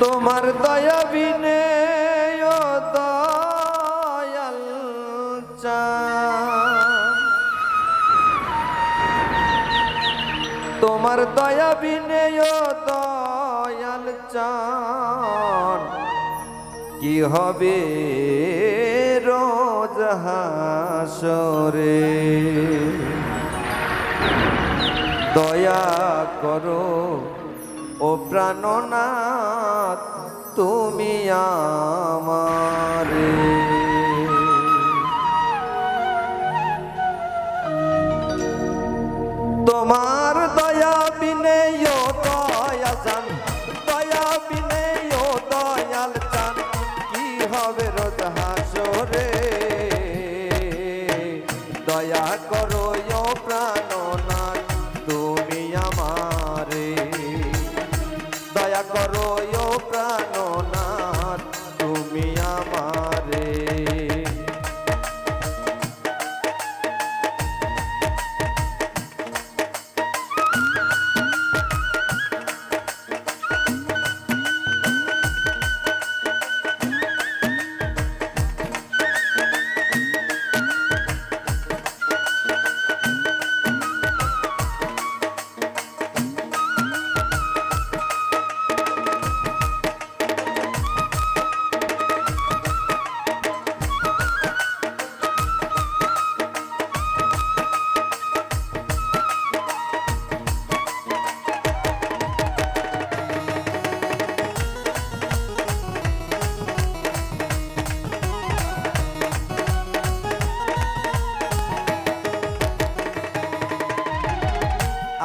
তোমার দয়া বিনে দয়াল তোমার দয়া বিনে দয়াল চান। কি হবে রোজ হাসরে? দয়া করো প্রাণনাথ তুমি আমারে।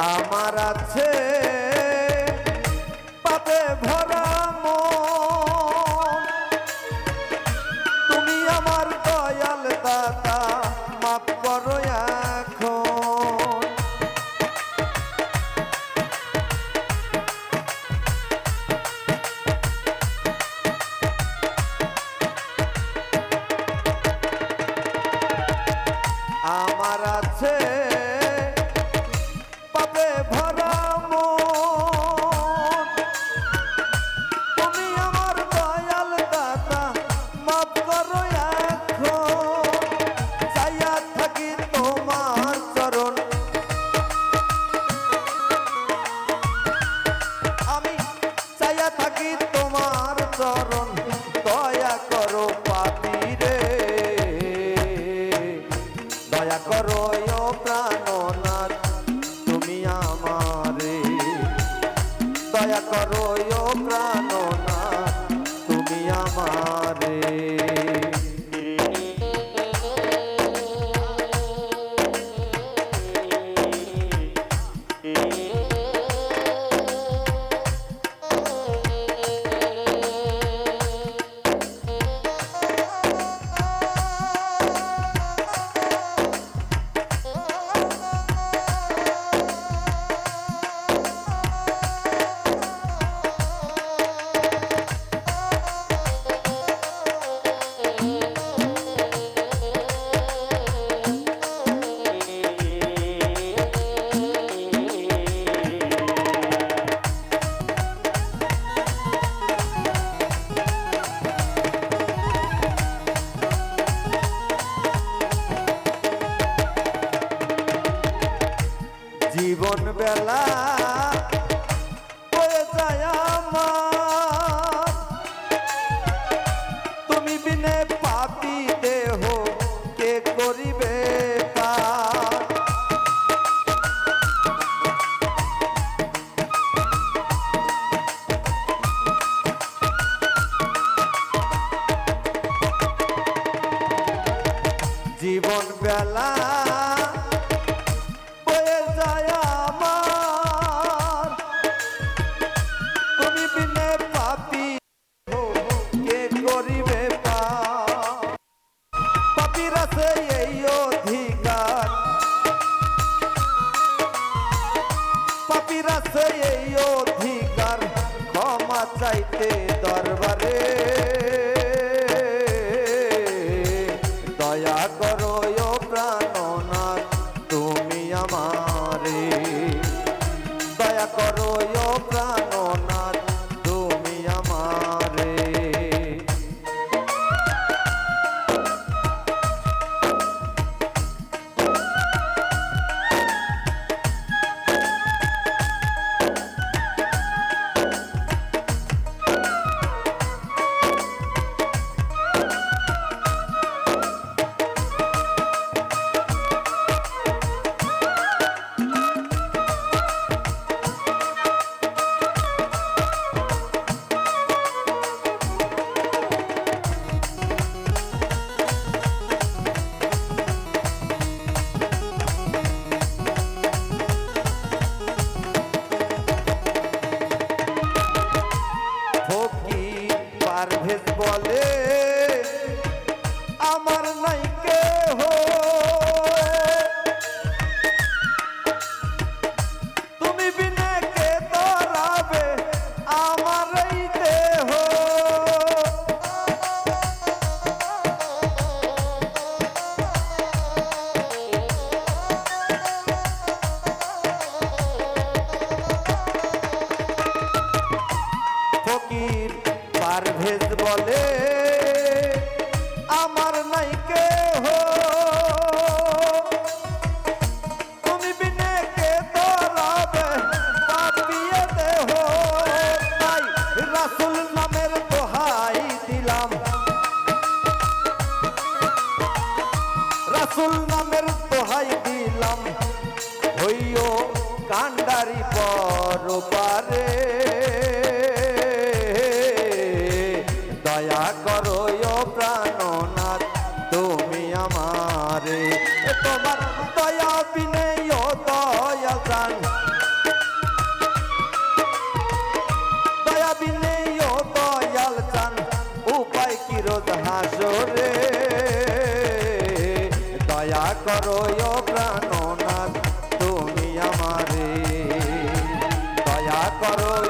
আমার আছে পাতে ভা রয় প্রাণনাথ তুমি আমারে। দয়া করো জীবন বেলা পারভেজ বলে আমার নাই কেহ। তুমি বিনে কে তরাবে আমার এই দেহ? ফকির পারভেজ বলে, আমার নাই কেহ। তুমি বিনে কে দরাবে পাপিয়ে দেহ। তাই রাসুল নামের দোহাই দিলাম। রাসুল নামের দোহাই দিলাম। হইও কান্ডারি পরপারে Oh.